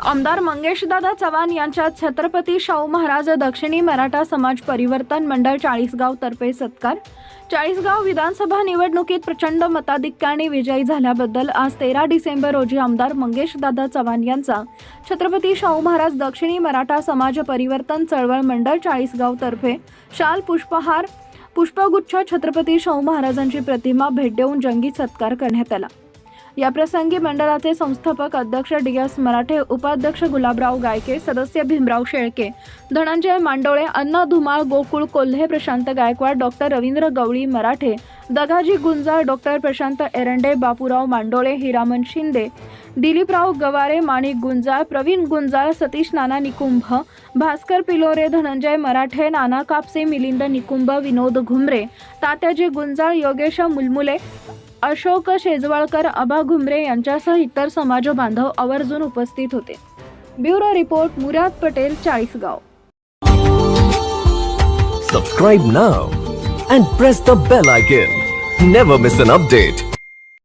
आमदार मंगेशदादा चव्हाण यांच्या छत्रपती शाहू महाराज दक्षिणी मराठा समाज परिवर्तन मंडळ चाळीसगाव तर्फे सत्कार. चाळीसगाव विधानसभा निवडणुकीत प्रचंड मताधिक्याने विजयी झाल्याबद्दल आज तेरा डिसेंबर रोजी आमदार मंगेशदादा चव्हाण यांचा छत्रपती शाहू महाराज दक्षिणी मराठा समाज परिवर्तन चळवळ मंडळ चाळीसगाव तर्फे शाल पुष्पहार पुष्पगुच्छ छत्रपती शाहू महाराजांची प्रतिमा भेट देऊन जंगी सत्कार करण्यात आला. या प्रसंगी मंडळाचे संस्थापक अध्यक्ष डी एस मराठे उपाध्यक्ष गुलाबराव गायके सदस्य भीमराव शेळके धनंजय मांडोळे अण्णा धुमाळ गोकुळ कोल्हे प्रशांत गायकवाड डॉक्टर रवींद्र गवळी मराठे दगाजी गुंजाळ डॉक्टर प्रशांत एरंडे बापूराव मांडोळे हिरामन शिंदे दिलीपराव गवारे माणिक गुंजाळ प्रवीण गुंजाळ सतीश नाना निकुंभ भास्कर पिलोरे धनंजय मराठे नाना कापसे मिलिंद निकुंभ विनोद घुमरे तात्याजी गुंजाळ योगेश मुलमुले अशोक शेजवळकर अबा घुमरे यांच्यासह इतर समाज बांधव आवर्जून उपस्थित होते. Bureau report Murad Patel Chalisgaon. Subscribe now and press the bell icon never miss an update